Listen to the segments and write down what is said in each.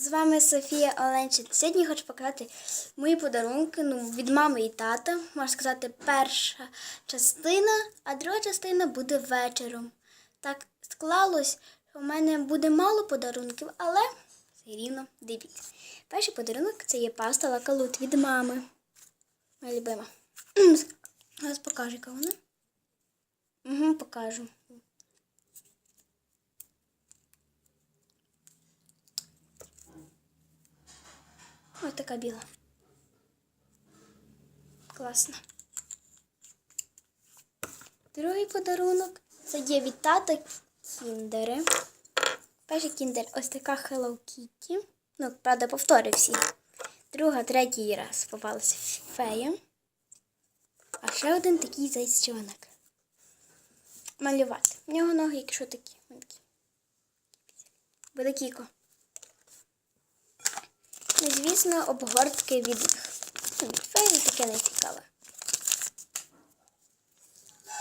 З вами Софія Оленчик. Сьогодні хочу показати мої подарунки ну, від мами і тата. Можна сказати, перша частина, а друга частина буде вечором. Так склалось, що в мене буде мало подарунків, але все рівно дивіться. Перший подарунок це є паста лакалут від мами. Моя любима. Зараз покажу, яка вона. Угу, покажу. Така біла. Класно. Другий подарунок це є від тата кіндери. Перший кіндер ось така Hello Kitty. Ну, правда, повторив всі. Друга, третій раз попалася фея. А ще один такий зайчонок. Малювати. В нього ноги, якщо. Такі. Великіко. Ну, звісно, обгортки від них. Ну, від таке не цікаве.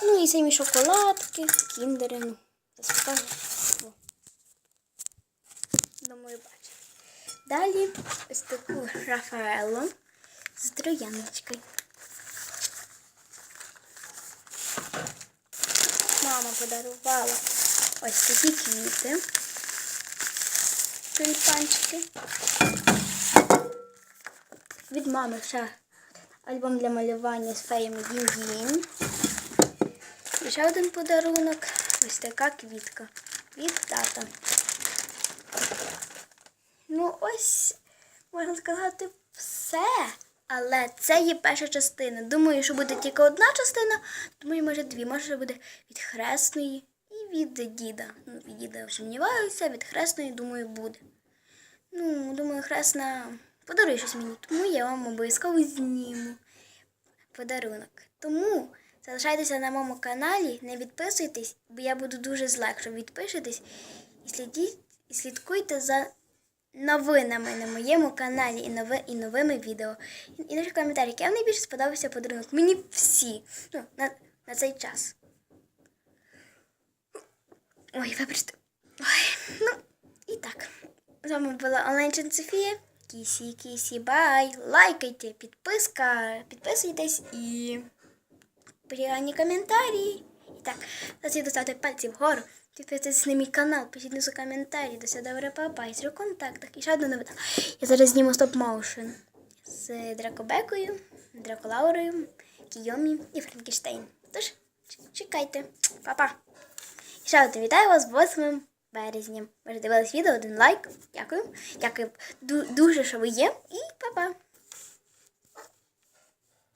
Ну і самі шоколадки, кіндери. Ну, покажу. Думаю, бачите. Далі ось таку Рафаелу з трояночкою. Мама подарувала ось такі квіти. Тюльпанчики. Від мами ще альбом для малювання з феями Дін-Дін. І ще один подарунок. Ось така квітка від тата. Ну, ось, можна сказати, все. Але це є перша частина. Думаю, що буде тільки одна частина, думаю, може дві. Може буде від хресної від діда. Ну, від діда сумніваюся, від хресної, думаю, буде. Ну, думаю, хресна подарує щось мені, тому я вам обов'язково зніму подарунок. Тому залишайтеся на моєму каналі, не відписуйтесь, бо я буду дуже зла, якщо відпишетесь. І слідіть, і слідкуйте за новинами на моєму каналі і, нови, і новими відео. І, і напишіть коментарі, який вам найбільше сподобався подарунок. Мені всі. Ну, на, на цей час. Ой, вибачте. Ой, ну, і так. З вами була Оленчин Софія. Кісі, кісі, бай. Лайкайте, підписка, підписуйтесь і пригані коментарі. І так, зараз доставте пальці вгору. Підписуйтесь на мій канал, пишіть внизу коментарі, до все добре, папа, і в контактах. І ще одна новина. Я зараз зніму стоп-моушен з Дракобекою, Драколаурою, Кійомі і Франкенштейн. Тож, чекайте, Па-па. Ще вітаю вас 8 березня. Ви ж дивились відео, один лайк. Дякую. Дякую дуже, що ви є. І па-па.